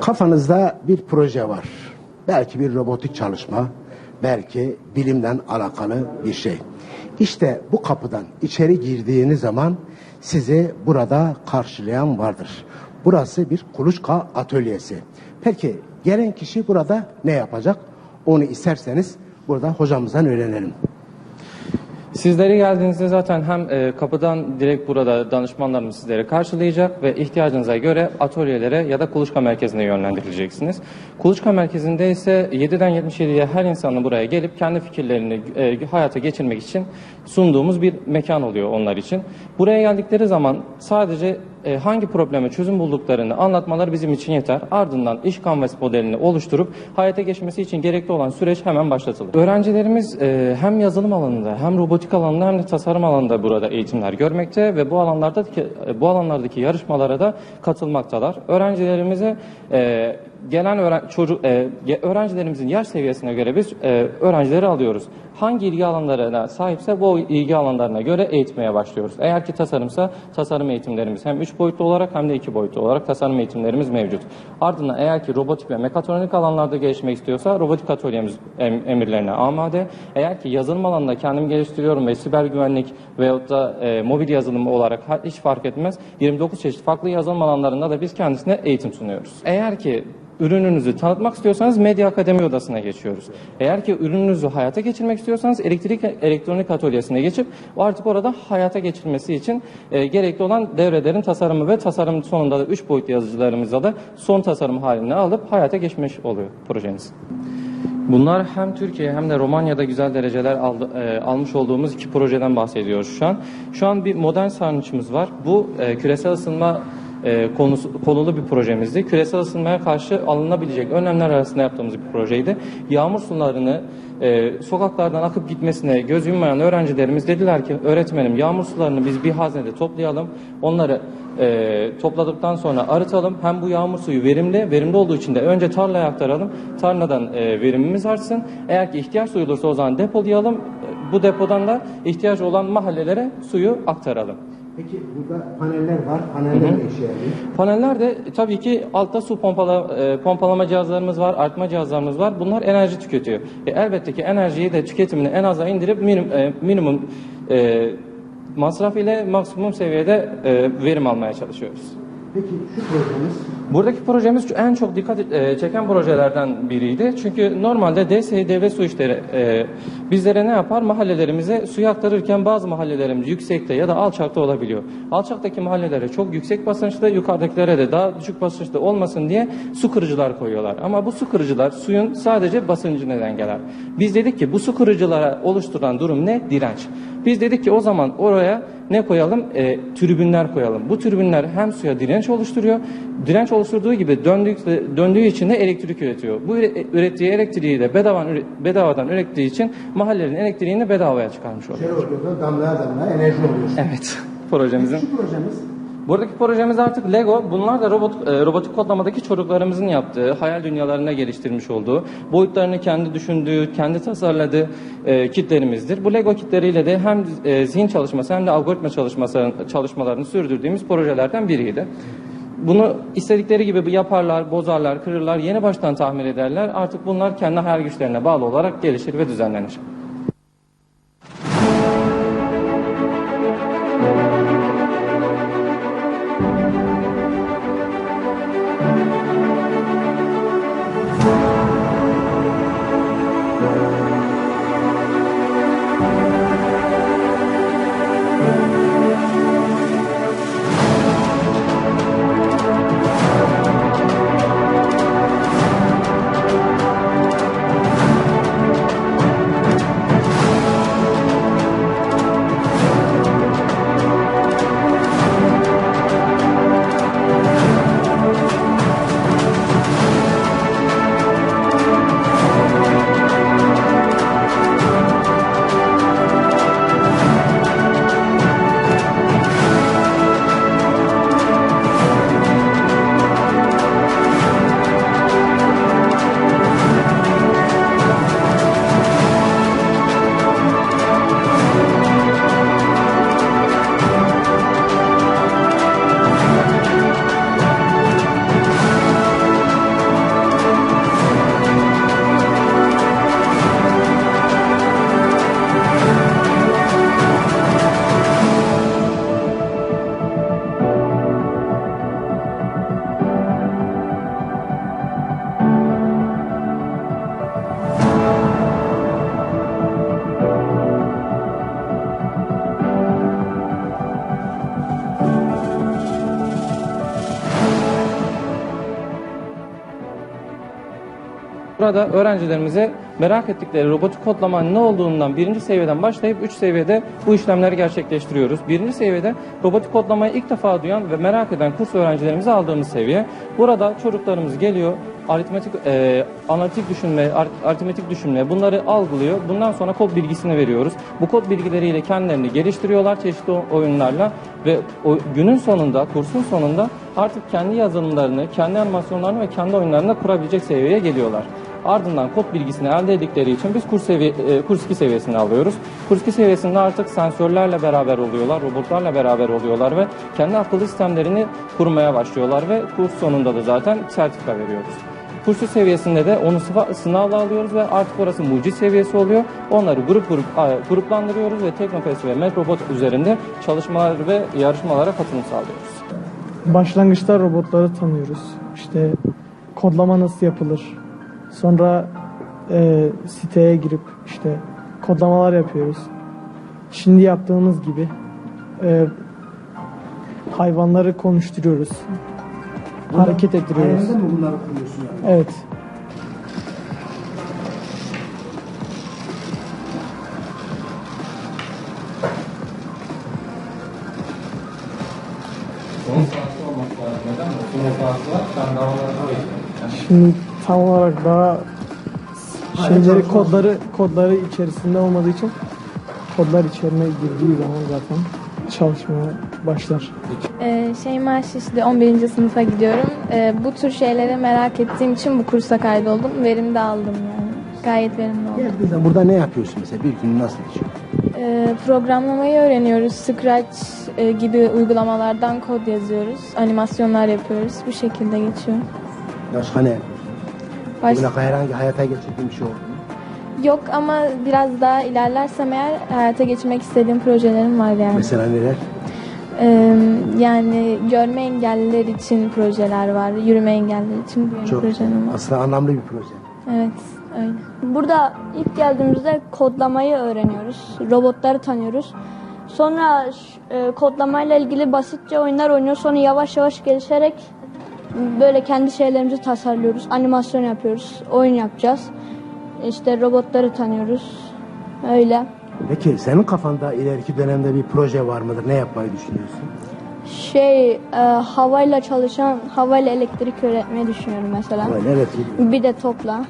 Kafanızda bir proje var. Belki bir robotik çalışma, belki bilimden alakalı bir şey. İşte bu kapıdan içeri girdiğiniz zaman sizi burada karşılayan vardır. Burası bir kuluçka atölyesi. Peki gelen kişi burada ne yapacak? Onu isterseniz burada hocamızdan öğrenelim. Sizleri geldiğinizde zaten hem e, kapıdan direkt burada danışmanlarımız sizleri karşılayacak ve ihtiyacınıza göre atölyelere ya da kuluçka merkezine yönlendirileceksiniz. Kuluçka merkezinde ise 7'den 77'ye her insanın buraya gelip kendi fikirlerini e, hayata geçirmek için sunduğumuz bir mekan oluyor onlar için. Buraya geldikleri zaman sadece e, hangi probleme çözüm bulduklarını anlatmaları bizim için yeter. Ardından iş kanvas modelini oluşturup hayata geçmesi için gerekli olan süreç hemen başlatılır. Öğrencilerimiz e, hem yazılım alanında hem robotik alanında hem de tasarım alanında burada eğitimler görmekte ve bu alanlarda bu alanlardaki yarışmalara da katılmaktalar. Öğrencilerimize e, gelen öğren çocuk e, öğrencilerimizin yaş seviyesine göre biz e, öğrencileri alıyoruz. Hangi ilgi alanlarına sahipse bu ilgi alanlarına göre eğitmeye başlıyoruz. Eğer ki tasarımsa tasarım eğitimlerimiz hem 3 boyutlu olarak hem de 2 boyutlu olarak tasarım eğitimlerimiz mevcut. Ardından eğer ki robotik ve mekatronik alanlarda gelişmek istiyorsa robotik atölyemiz em- emirlerine amade. Eğer ki yazılım alanında kendimi geliştiriyorum ve siber güvenlik veyahut da e, mobil yazılımı olarak hiç fark etmez. 29 çeşit farklı yazılım alanlarında da biz kendisine eğitim sunuyoruz. Eğer ki ürününüzü tanıtmak istiyorsanız Medya Akademi Odası'na geçiyoruz. Eğer ki ürününüzü hayata geçirmek istiyorsanız elektrik elektronik atölyesine geçip artık orada hayata geçirmesi için e, gerekli olan devrelerin tasarımı ve tasarım sonunda da 3 boyutlu yazıcılarımızla da son tasarım haline alıp hayata geçmiş oluyor projeniz. Bunlar hem Türkiye hem de Romanya'da güzel dereceler aldı, e, almış olduğumuz iki projeden bahsediyoruz şu an. Şu an bir modern sarnıçımız var. Bu e, küresel ısınma e, konusu, konulu bir projemizdi. Küresel ısınmaya karşı alınabilecek önlemler arasında yaptığımız bir projeydi. Yağmur sularını e, sokaklardan akıp gitmesine göz yummayan öğrencilerimiz dediler ki öğretmenim yağmur sularını biz bir haznede toplayalım. Onları e, topladıktan sonra arıtalım. Hem bu yağmur suyu verimli, verimli olduğu için de önce tarlaya aktaralım. Tarladan e, verimimiz artsın. Eğer ki ihtiyaç duyulursa o zaman depolayalım. Bu depodan da ihtiyaç olan mahallelere suyu aktaralım. Peki burada paneller var. Paneller ne işe yarıyor? Paneller de tabii ki altta su pompala, e, pompalama cihazlarımız var, artma cihazlarımız var. Bunlar enerji tüketiyor. E, elbette ki enerjiyi de tüketimini en aza indirip minimum, e, minimum e, masraf ile maksimum seviyede e, verim almaya çalışıyoruz. Peki şu projemiz Buradaki projemiz en çok dikkat e, çeken projelerden biriydi. Çünkü normalde DSİ Su İşleri e, bizlere ne yapar? Mahallelerimize suyu aktarırken bazı mahallelerimiz yüksekte ya da alçakta olabiliyor. Alçaktaki mahallelere çok yüksek basınçlı, yukarıdakilere de daha düşük basınçlı olmasın diye su kırıcılar koyuyorlar. Ama bu su kırıcılar suyun sadece basıncı dengeler. Biz dedik ki bu su kırıcılara oluşturan durum ne? Direnç. Biz dedik ki o zaman oraya ne koyalım? E, tribünler koyalım. Bu tribünler hem suya direnç oluşturuyor, direnç oluşturduğu gibi döndükçe, döndüğü için de elektrik üretiyor. Bu üre- ürettiği elektriği de bedavadan, bedavadan ürettiği için mahallenin elektriğini bedavaya çıkarmış oluyor. şöyle oluyor da damlaya damlaya enerji oluyor. Evet, projemizin. Şu projemiz Buradaki projemiz artık Lego. Bunlar da robot, e, robotik kodlamadaki çocuklarımızın yaptığı, hayal dünyalarında geliştirmiş olduğu, boyutlarını kendi düşündüğü, kendi tasarladığı e, kitlerimizdir. Bu Lego kitleriyle de hem e, zihin çalışması hem de algoritma çalışması, çalışmalarını sürdürdüğümüz projelerden biriydi. Bunu istedikleri gibi yaparlar, bozarlar, kırırlar, yeni baştan tamir ederler. Artık bunlar kendi hayal güçlerine bağlı olarak gelişir ve düzenlenir. Burada öğrencilerimize merak ettikleri robotik kodlamanın ne olduğundan birinci seviyeden başlayıp üç seviyede bu işlemleri gerçekleştiriyoruz. Birinci seviyede robotik kodlamayı ilk defa duyan ve merak eden kurs öğrencilerimizi aldığımız seviye. Burada çocuklarımız geliyor, aritmetik, e, analitik düşünme, ar- aritmetik düşünme bunları algılıyor. Bundan sonra kod bilgisini veriyoruz. Bu kod bilgileriyle kendilerini geliştiriyorlar çeşitli oyunlarla ve o günün sonunda, kursun sonunda artık kendi yazılımlarını, kendi animasyonlarını ve kendi oyunlarını kurabilecek seviyeye geliyorlar. Ardından kod bilgisini elde ettikleri için biz kurs, sevi e, kurs 2 seviyesini alıyoruz. Kurs 2 seviyesinde artık sensörlerle beraber oluyorlar, robotlarla beraber oluyorlar ve kendi akıllı sistemlerini kurmaya başlıyorlar ve kurs sonunda da zaten sertifika veriyoruz. Kursu seviyesinde de onu sınavla alıyoruz ve artık orası mucit seviyesi oluyor. Onları grup grup gruplandırıyoruz ve Teknofest ve Metrobot üzerinde çalışmalar ve yarışmalara katılım sağlıyoruz. Başlangıçta robotları tanıyoruz. İşte kodlama nasıl yapılır. Sonra e, siteye girip işte kodlamalar yapıyoruz. Şimdi yaptığımız gibi e, hayvanları konuşturuyoruz. Hareket ettiriyoruz. Hayalinde mi bunları kuruyorsun yani? Evet. Şimdi tam olarak daha şeyleri kodları kodları içerisinde olmadığı için kodlar içerine girdiği zaman zaten çalışmaya başlar. Ee, Şeyma Şişli 11. sınıfa gidiyorum. Ee, bu tür şeyleri merak ettiğim için bu kursa kaydoldum. Verim de aldım yani. Gayet verimli oldu. Geldiğinde burada ne yapıyorsun mesela? Bir gün nasıl geçiyor? Ee, programlamayı öğreniyoruz. Scratch e, gibi uygulamalardan kod yazıyoruz. Animasyonlar yapıyoruz. Bu şekilde geçiyor. Başka ne yapıyorsun? Baş- Bugüne kadar herhangi hayata geçirdiğin bir şey oldu mu? Yok ama biraz daha ilerlersem eğer hayata geçirmek istediğim projelerim var yani. Mesela neler? Ee, yani görme engelliler için projeler var. Yürüme engelliler için böyle Çok projelerim var. aslında anlamlı bir proje. Evet, öyle. Burada ilk geldiğimizde kodlamayı öğreniyoruz. Robotları tanıyoruz. Sonra e, kodlamayla ilgili basitçe oyunlar oynuyoruz. Sonra yavaş yavaş gelişerek böyle kendi şeylerimizi tasarlıyoruz. Animasyon yapıyoruz. Oyun yapacağız. İşte robotları tanıyoruz. Öyle. Peki senin kafanda ileriki dönemde bir proje var mıdır? Ne yapmayı düşünüyorsun? Şey e, havayla çalışan havayla elektrik üretmeyi düşünüyorum mesela. Böyle evet. Bir de topla.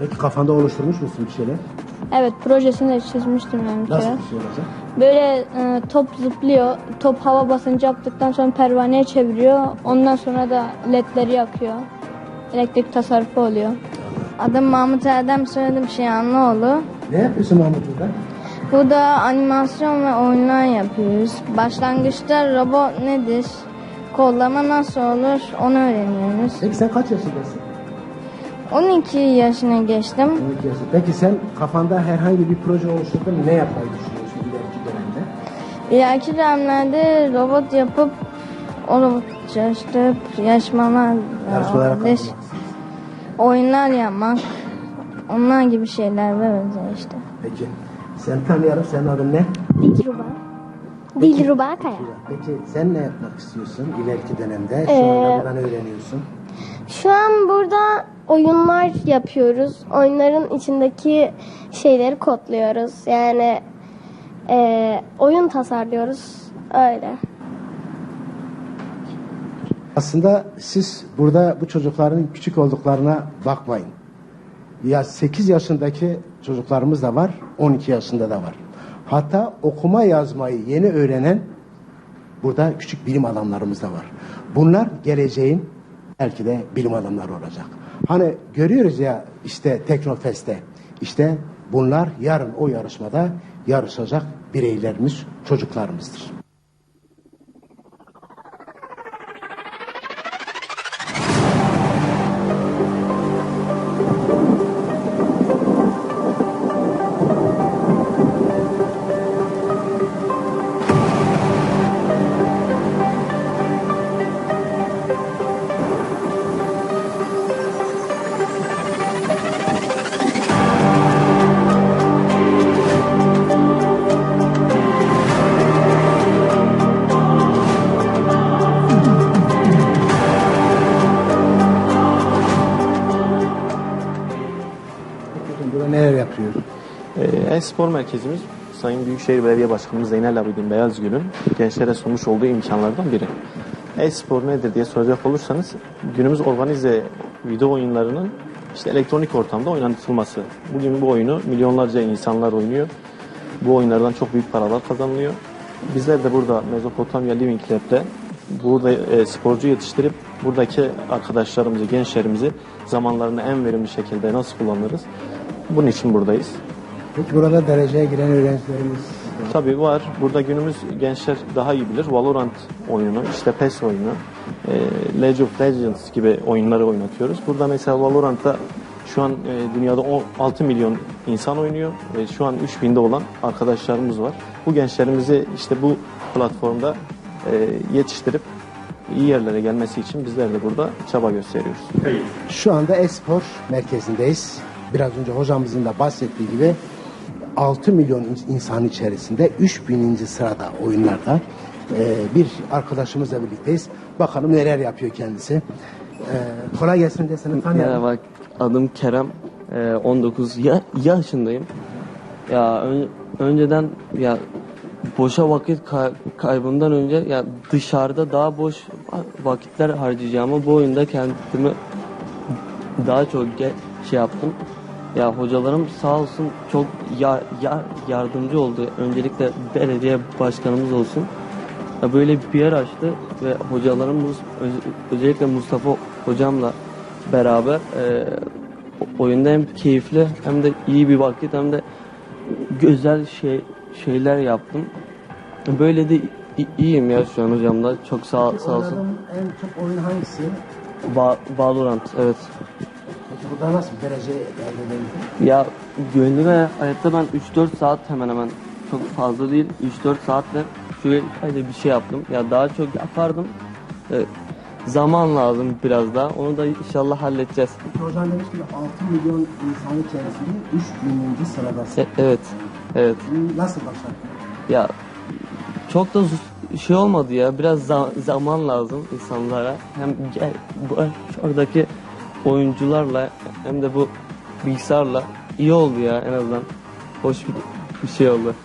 Peki kafanda oluşturmuş musun bir şeyler? Evet projesini de çizmiştim ben bir kere. Nasıl bir şey olacak? Böyle e, top zıplıyor. Top hava basıncı yaptıktan sonra pervaneye çeviriyor. Ondan sonra da ledleri yakıyor. Elektrik tasarrufu oluyor. Adım Mahmut Erdem, soyadım Şiyanlıoğlu. Ne yapıyorsun Mahmut burada? Burada animasyon ve oyunlar yapıyoruz. Başlangıçta robot nedir, kodlama nasıl olur onu öğreniyoruz. Peki sen kaç yaşındasın? 12 yaşına geçtim. 12 yaşında. Peki sen kafanda herhangi bir proje oluşturdun mu? Ne yapmayı düşünüyorsun? İleriki dönemlerde robot yapıp o robot çalıştırıp yarışmalar, katılmak. oyunlar yapmak, onlar gibi şeyler ve benzer işte. Peki. Sen tanıyalım. Senin adın ne? Dilruba. Dilruba Kaya. Peki sen ne yapmak istiyorsun ileriki dönemde? Şu Ee, anda buradan öğreniyorsun. Şu an burada oyunlar yapıyoruz. Oyunların içindeki şeyleri kodluyoruz. Yani eee, oyun tasarlıyoruz. Öyle. Aslında siz burada bu çocukların küçük olduklarına bakmayın. Ya 8 yaşındaki çocuklarımız da var, 12 yaşında da var. Hatta okuma yazmayı yeni öğrenen burada küçük bilim adamlarımız da var. Bunlar geleceğin belki de bilim adamları olacak. Hani görüyoruz ya işte Teknofest'te işte bunlar yarın o yarışmada yarışacak bireylerimiz, çocuklarımızdır. Ee, E-spor merkezimiz Sayın Büyükşehir Belediye Başkanımız Zeynel Abidin Beyazgül'ün gençlere sunmuş olduğu imkanlardan biri. E-spor nedir diye soracak olursanız günümüz organize video oyunlarının işte elektronik ortamda oynatılması. Bugün bu oyunu milyonlarca insanlar oynuyor. Bu oyunlardan çok büyük paralar kazanılıyor. Bizler de burada Mezopotamya Living Lab'de burada e, sporcu yetiştirip buradaki arkadaşlarımızı, gençlerimizi zamanlarını en verimli şekilde nasıl kullanırız? Bunun için buradayız. Peki burada dereceye giren öğrencilerimiz Tabii var. Burada günümüz gençler daha iyi bilir. Valorant oyunu, işte PES oyunu, e, League of Legends gibi oyunları oynatıyoruz. Burada mesela Valorant'ta şu an e, dünyada 16 milyon insan oynuyor ve şu an 3000'de olan arkadaşlarımız var. Bu gençlerimizi işte bu platformda e, yetiştirip iyi yerlere gelmesi için bizler de burada çaba gösteriyoruz. Şu anda Espor merkezindeyiz. Biraz önce hocamızın da bahsettiği gibi 6 milyon in- insan içerisinde 3000. sırada oyunlarda Ee, bir arkadaşımızla birlikteyiz. Bakalım neler yapıyor kendisi. Ee, kolay gelsin de seni tanıyalım. Merhaba, adım Kerem. Ee, 19 ya- yaşındayım. Ya ön- önceden ya boşa vakit kay- kaybından önce ya dışarıda daha boş va- vakitler harcayacağımı bu oyunda kendimi daha çok ge- şey yaptım. Ya hocalarım sağ olsun çok ya- ya- yardımcı oldu. Öncelikle belediye başkanımız olsun. Ya böyle bir yer açtı ve hocalarımız öz- özellikle Mustafa hocamla beraber e, oyunda hem keyifli hem de iyi bir vakit hem de güzel şey şeyler yaptım. Böyle de iyiyim ya şu an hocamla. Çok sağ, sağ olsun. En çok oyun hangisi? Va- Valorant evet. Burada nasıl bir derece elde edildin? Ya gönlüme hayatta ben 3-4 saat hemen hemen çok fazla değil 3-4 saatle şöyle bir şey yaptım. Ya daha çok yapardım. Ee, zaman lazım biraz daha. Onu da inşallah halledeceğiz. Hocam demiş ki 6 milyon insan içerisinde 3000. sıradasın. E- evet. Evet. Nasıl başardın? Ya çok da şey olmadı ya. Biraz za- zaman lazım insanlara. Hem oradaki oyuncularla hem de bu bilgisayarla iyi oldu ya en azından. Hoş bir, bir şey oldu.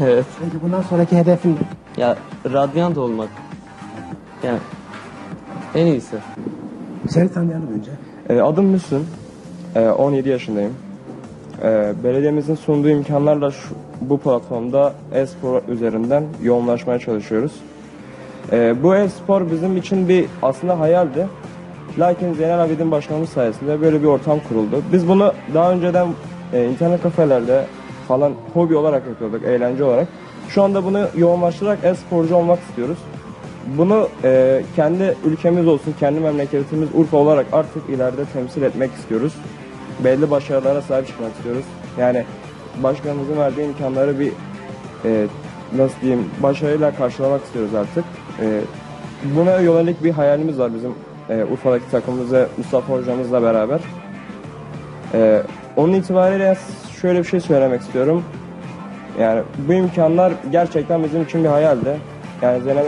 Evet. Peki bundan sonraki hedefin Ya radyant olmak. Yani en iyisi. seni tanıyalım önce. E, Adım Müslüm. E, 17 yaşındayım. E, Belediyemizin sunduğu imkanlarla şu, bu platformda e-spor üzerinden yoğunlaşmaya çalışıyoruz. E, Bu e-spor bizim için bir aslında hayaldi. Lakin Zeynel Abidin Başkanımız sayesinde böyle bir ortam kuruldu. Biz bunu daha önceden e, internet kafelerde falan hobi olarak yapıyorduk, eğlence olarak. Şu anda bunu yoğunlaştırarak e-sporcu olmak istiyoruz. Bunu e, kendi ülkemiz olsun, kendi memleketimiz Urfa olarak artık ileride temsil etmek istiyoruz. Belli başarılara sahip çıkmak istiyoruz. Yani başkanımızın verdiği imkanları bir e, nasıl diyeyim başarıyla karşılamak istiyoruz artık. E, buna yönelik bir hayalimiz var bizim e, Urfa'daki takımımız ve Mustafa hocamızla beraber. E, onun itibariyle şöyle bir şey söylemek istiyorum. Yani bu imkanlar gerçekten bizim için bir hayaldi. Yani Zeynep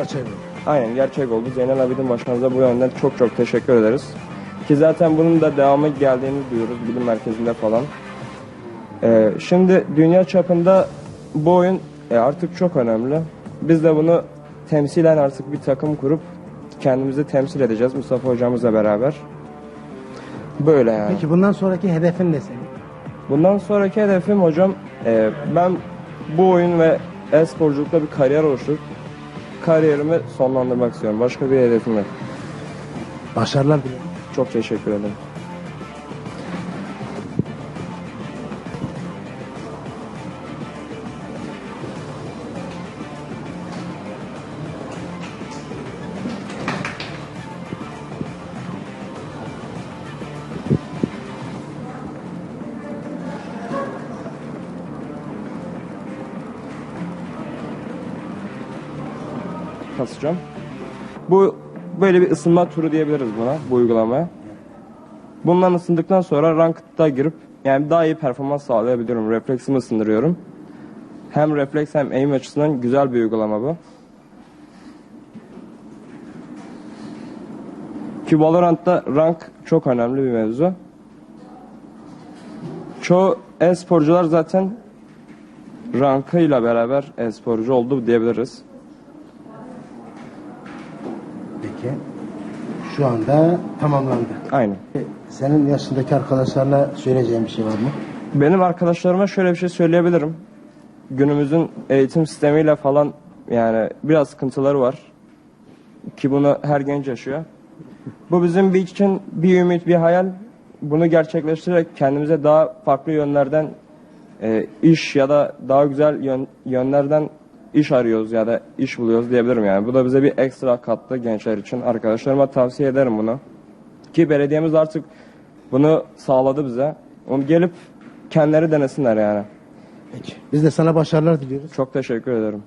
Aynen gerçek oldu. Zeynel Abidin Başkanımıza bu yönden çok çok teşekkür ederiz. Ki zaten bunun da devamı geldiğini duyuyoruz bilim merkezinde falan. Ee, şimdi dünya çapında bu oyun e, artık çok önemli. Biz de bunu temsilen artık bir takım kurup kendimizi temsil edeceğiz Mustafa hocamızla beraber. Böyle yani. Peki bundan sonraki hedefin ne senin? Bundan sonraki hedefim hocam e, ben bu oyun ve e-sporculukta bir kariyer oluşturup kariyerimi sonlandırmak istiyorum. Başka bir hedefim yok. Başarılar dilerim. Çok teşekkür ederim. Bu böyle bir ısınma turu diyebiliriz buna bu uygulamaya. Bundan ısındıktan sonra ranked'a girip yani daha iyi performans sağlayabiliyorum. Refleksimi ısındırıyorum. Hem refleks hem aim açısından güzel bir uygulama bu. Ki Valorant'ta rank çok önemli bir mevzu. Çoğu e-sporcular zaten rankıyla beraber e-sporcu oldu diyebiliriz. Peki. Şu anda tamamlandı. Aynen. Senin yaşındaki arkadaşlarına söyleyeceğin bir şey var mı? Benim arkadaşlarıma şöyle bir şey söyleyebilirim. Günümüzün eğitim sistemiyle falan yani biraz sıkıntıları var. Ki bunu her genç yaşıyor. Bu bizim bir için bir ümit, bir hayal. Bunu gerçekleştirerek kendimize daha farklı yönlerden e, iş ya da daha güzel yön- yönlerden iş arıyoruz ya da iş buluyoruz diyebilirim yani. Bu da bize bir ekstra kattı gençler için. Arkadaşlarıma tavsiye ederim bunu. Ki belediyemiz artık bunu sağladı bize. Onu gelip kendileri denesinler yani. Peki. Biz de sana başarılar diliyoruz. Çok teşekkür ederim.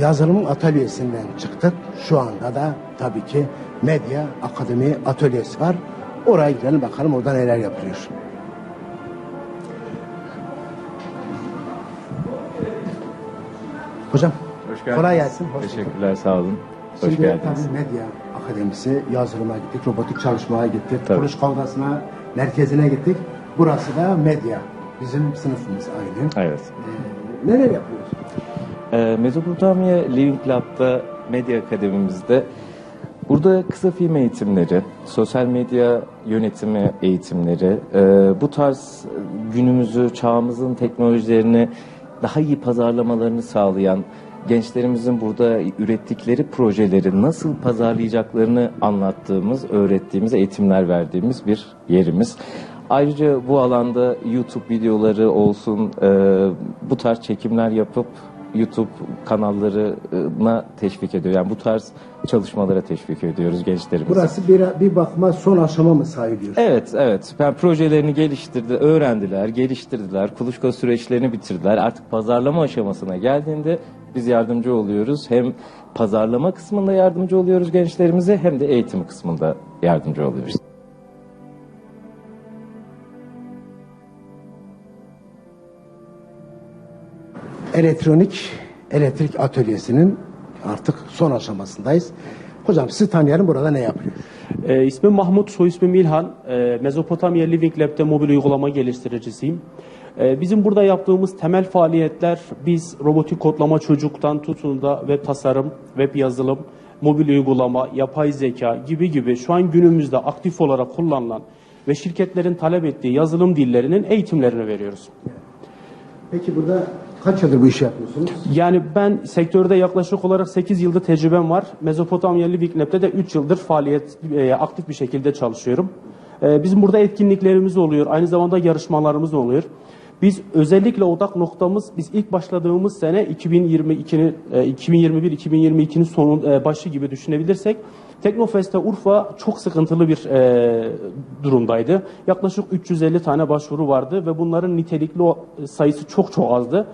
Yazılım atölyesinden çıktık. Şu anda da tabii ki Medya Akademi Atölyesi var. Oraya gidelim bakalım orada neler yapılıyor. Hocam Hoş geldiniz. kolay gelsin. Hoş. Teşekkürler, sağ olun. Hoş Şimdi geldiniz. tabii Medya Akademisi yazılıma gittik, robotik çalışmaya gittik, Tabii. kuruş kavgasına merkezine gittik. Burası da medya. Bizim sınıfımız aynı. Evet. Ee, neler yapıyoruz? Ee, Mezopotamya Living Lab'da Medya Akademimizde burada kısa film eğitimleri, sosyal medya yönetimi eğitimleri, e, bu tarz günümüzü, çağımızın teknolojilerini daha iyi pazarlamalarını sağlayan gençlerimizin burada ürettikleri projeleri nasıl pazarlayacaklarını anlattığımız, öğrettiğimiz, eğitimler verdiğimiz bir yerimiz. Ayrıca bu alanda YouTube videoları olsun, e, bu tarz çekimler yapıp YouTube kanallarına teşvik ediyor. Yani bu tarz çalışmalara teşvik ediyoruz gençlerimizi. Burası bir, bir bakma son aşama mı sayılıyor? Evet, evet. Ben projelerini geliştirdi, öğrendiler, geliştirdiler, kuluçka süreçlerini bitirdiler. Artık pazarlama aşamasına geldiğinde biz yardımcı oluyoruz. Hem pazarlama kısmında yardımcı oluyoruz gençlerimize hem de eğitim kısmında yardımcı oluyoruz. Elektronik elektrik atölyesinin artık son aşamasındayız. Hocam sizi tanıyalım burada ne yapıyor? Ee, ismim Mahmut, soy ismim İlhan. Ee, Mezopotamya Living Lab'de mobil uygulama geliştiricisiyim. Ee, bizim burada yaptığımız temel faaliyetler, biz robotik kodlama çocuktan tutun da web tasarım, web yazılım, mobil uygulama, yapay zeka gibi gibi şu an günümüzde aktif olarak kullanılan ve şirketlerin talep ettiği yazılım dillerinin eğitimlerini veriyoruz. Peki burada kaç yıldır bu işi yapıyorsunuz? Yani ben sektörde yaklaşık olarak 8 yıldır tecrübem var. Mezopotamya Lab'de de 3 yıldır faaliyet e, aktif bir şekilde çalışıyorum. E, bizim burada etkinliklerimiz oluyor. Aynı zamanda yarışmalarımız oluyor. Biz özellikle odak noktamız biz ilk başladığımız sene 2022'nin e, 2021-2022'nin sonu e, başı gibi düşünebilirsek Teknofest'te Urfa çok sıkıntılı bir e, durumdaydı. Yaklaşık 350 tane başvuru vardı ve bunların nitelikli sayısı çok çok azdı.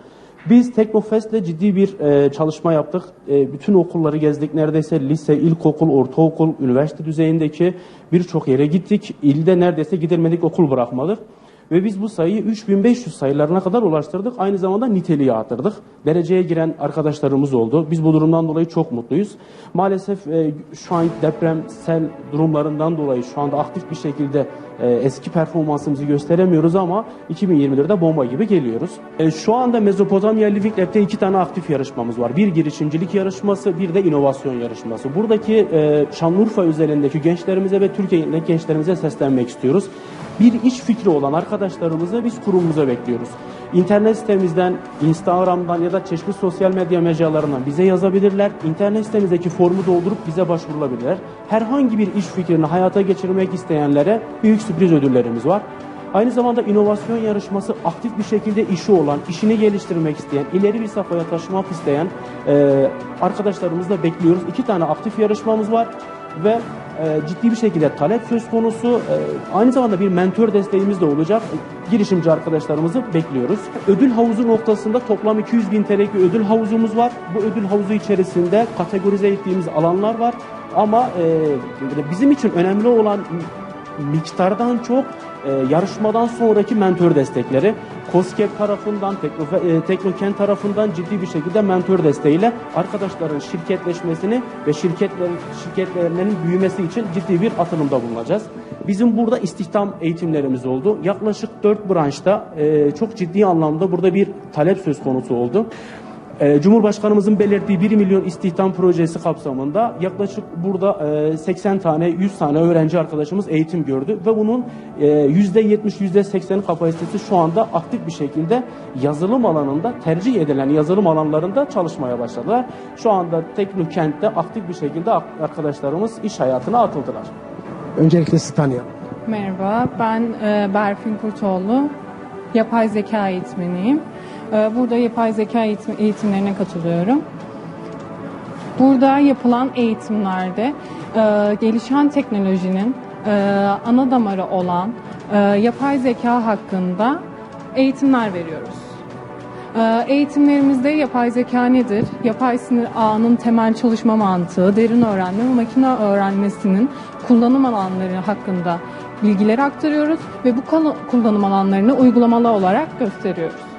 Biz Teknofest'le ciddi bir e, çalışma yaptık. E, bütün okulları gezdik. Neredeyse lise, ilkokul, ortaokul, üniversite düzeyindeki birçok yere gittik. İlde neredeyse gidilmedik okul bırakmadık. Ve biz bu sayıyı 3500 sayılarına kadar ulaştırdık. Aynı zamanda niteliği arttırdık. Dereceye giren arkadaşlarımız oldu. Biz bu durumdan dolayı çok mutluyuz. Maalesef e, şu an depremsel durumlarından dolayı şu anda aktif bir şekilde e, eski performansımızı gösteremiyoruz ama 2021'de bomba gibi geliyoruz. E, şu anda Mezopotamya Living Lab'de iki tane aktif yarışmamız var. Bir girişimcilik yarışması, bir de inovasyon yarışması. Buradaki e, Şanlıurfa özelindeki gençlerimize ve Türkiye'deki gençlerimize seslenmek istiyoruz. Bir iş fikri olan arkadaşlarımızı biz kurumumuza bekliyoruz. İnternet sitemizden, Instagram'dan ya da çeşitli sosyal medya mecralarından bize yazabilirler. İnternet sitemizdeki formu doldurup bize başvurulabilirler. Herhangi bir iş fikrini hayata geçirmek isteyenlere büyük sürpriz ödüllerimiz var. Aynı zamanda inovasyon yarışması aktif bir şekilde işi olan, işini geliştirmek isteyen, ileri bir safhaya taşımak isteyen e, arkadaşlarımızı da bekliyoruz. İki tane aktif yarışmamız var ve e, ciddi bir şekilde talep söz konusu. E, aynı zamanda bir mentor desteğimiz de olacak. E, girişimci arkadaşlarımızı bekliyoruz. Ödül havuzu noktasında toplam 200 bin TL'lik ödül havuzumuz var. Bu ödül havuzu içerisinde kategorize ettiğimiz alanlar var. Ama e, bizim için önemli olan miktardan çok e, yarışmadan sonraki mentor destekleri COSGAP tarafından, Tekno, e, Teknokent tarafından ciddi bir şekilde mentor desteğiyle arkadaşların şirketleşmesini ve şirketlerin şirketlerinin büyümesi için ciddi bir atılımda bulunacağız. Bizim burada istihdam eğitimlerimiz oldu. Yaklaşık 4 branşta e, çok ciddi anlamda burada bir talep söz konusu oldu. Ee, Cumhurbaşkanımızın belirttiği 1 milyon istihdam projesi kapsamında yaklaşık burada e, 80 tane 100 tane öğrenci arkadaşımız eğitim gördü ve bunun e, %70 %80 kapasitesi şu anda aktif bir şekilde yazılım alanında tercih edilen yazılım alanlarında çalışmaya başladılar. Şu anda Teknokent'te aktif bir şekilde arkadaşlarımız iş hayatına atıldılar. Öncelikle sizi tanıyalım. Merhaba, ben e, Berfin Kurtoğlu. Yapay zeka eğitmeniyim. E, burada yapay zeka eğitim, eğitimlerine katılıyorum. Burada yapılan eğitimlerde e, gelişen teknolojinin e, ana damarı olan e, yapay zeka hakkında eğitimler veriyoruz. Eğitimlerimizde yapay zeka nedir? Yapay sinir ağının temel çalışma mantığı, derin öğrenme ve makine öğrenmesinin kullanım alanları hakkında bilgileri aktarıyoruz ve bu kullanım alanlarını uygulamalı olarak gösteriyoruz.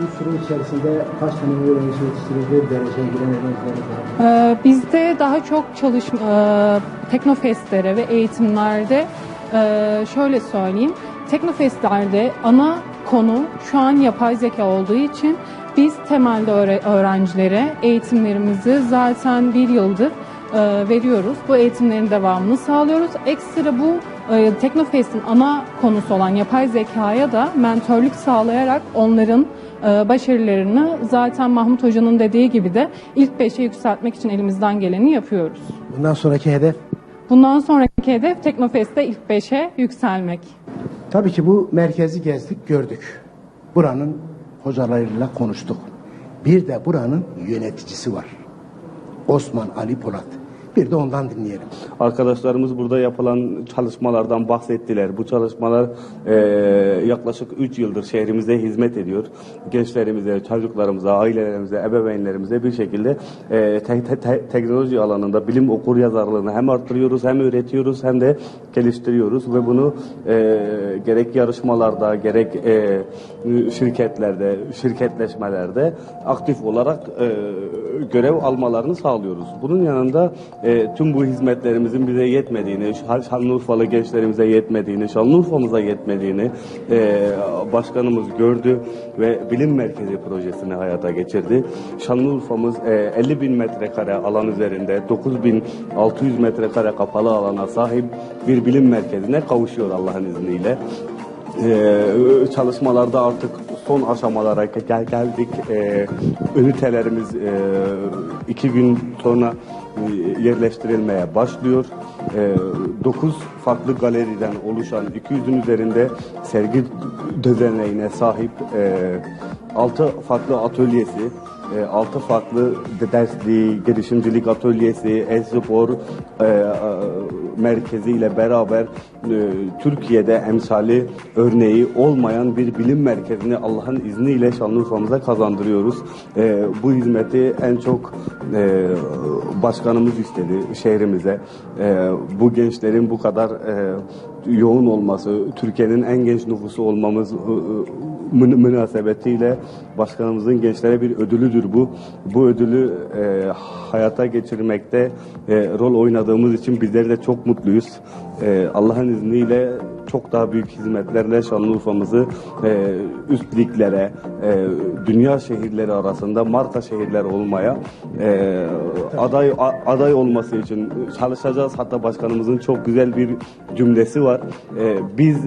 Bu süre içerisinde kaç tane öğrenci yetiştirildi, dereceye giren öğrenciler var? Ee, bizde daha çok çalışma, e, teknofestlere ve eğitimlerde e, şöyle söyleyeyim. Teknofestlerde ana konu şu an yapay zeka olduğu için biz temelde öğre- öğrencilere eğitimlerimizi zaten bir yıldır e, veriyoruz. Bu eğitimlerin devamını sağlıyoruz. Ekstra bu e, Teknofest'in ana konusu olan yapay zekaya da mentorluk sağlayarak onların e, başarılarını zaten Mahmut Hoca'nın dediği gibi de ilk beşe yükseltmek için elimizden geleni yapıyoruz. Bundan sonraki hedef Bundan sonraki hedef Teknofest'te ilk beşe yükselmek. Tabii ki bu merkezi gezdik, gördük. Buranın hocalarıyla konuştuk. Bir de buranın yöneticisi var. Osman Ali Polat. Bir de ondan dinleyelim. Arkadaşlarımız burada yapılan çalışmalardan bahsettiler. Bu çalışmalar e, yaklaşık 3 yıldır şehrimize hizmet ediyor. Gençlerimize, çocuklarımıza, ailelerimize, ebeveynlerimize bir şekilde e, te- te- te- teknoloji alanında bilim okur yazarlığını hem arttırıyoruz, hem öğretiyoruz, hem de geliştiriyoruz ve bunu e, gerek yarışmalarda, gerek e, şirketlerde, şirketleşmelerde aktif olarak e, görev almalarını sağlıyoruz. Bunun yanında e, tüm bu hizmetlerimizin bize yetmediğini, Şan- Şanlıurfalı gençlerimize yetmediğini, Şanlıurfa'mıza yetmediğini e, başkanımız gördü ve bilim merkezi projesini hayata geçirdi. Şanlıurfa'mız e, 50 bin metrekare alan üzerinde 9600 metrekare kapalı alana sahip bir bilim merkezine kavuşuyor Allah'ın izniyle. Ee, çalışmalarda artık son aşamalara gel geldik. Ee, ünitelerimiz e, iki gün sonra yerleştirilmeye başlıyor. Ee, 9 farklı galeriden oluşan 200'ün üzerinde sergi düzenliğine sahip e, 6 farklı atölyesi e, altı farklı de- dersliği, girişimcilik atölyesi, e-spor e, e, merkezi ile beraber e, Türkiye'de emsali örneği olmayan bir bilim merkezini Allah'ın izniyle Şanlıurfa'mıza kazandırıyoruz. E, bu hizmeti en çok e, başkanımız istedi şehrimize. E, bu gençlerin bu kadar e, yoğun olması, Türkiye'nin en genç nüfusu olmamız mün- münasebetiyle başkanımızın gençlere bir ödülüdür bu. Bu ödülü e, hayata geçirmekte e, rol oynadığımız için bizler de çok mutluyuz. E, Allah'ın izniyle çok daha büyük hizmetlerle Şanlıurfa'mızı e, üst e, dünya şehirleri arasında marka şehirler olmaya e, aday a- aday olması için çalışacağız. Hatta başkanımızın çok güzel bir cümlesi var. E, biz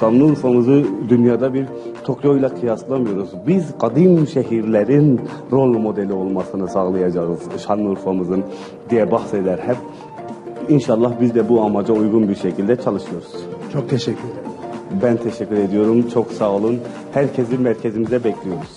Şanlıurfa'mızı dünyada bir Tokyo ile kıyaslamıyoruz. Biz kadim şehirlerin rol modeli olmasını sağlayacağız Şanlıurfa'mızın diye bahseder hep. İnşallah biz de bu amaca uygun bir şekilde çalışıyoruz. Çok teşekkür ederim. Ben teşekkür ediyorum. Çok sağ olun. Herkesi merkezimize bekliyoruz.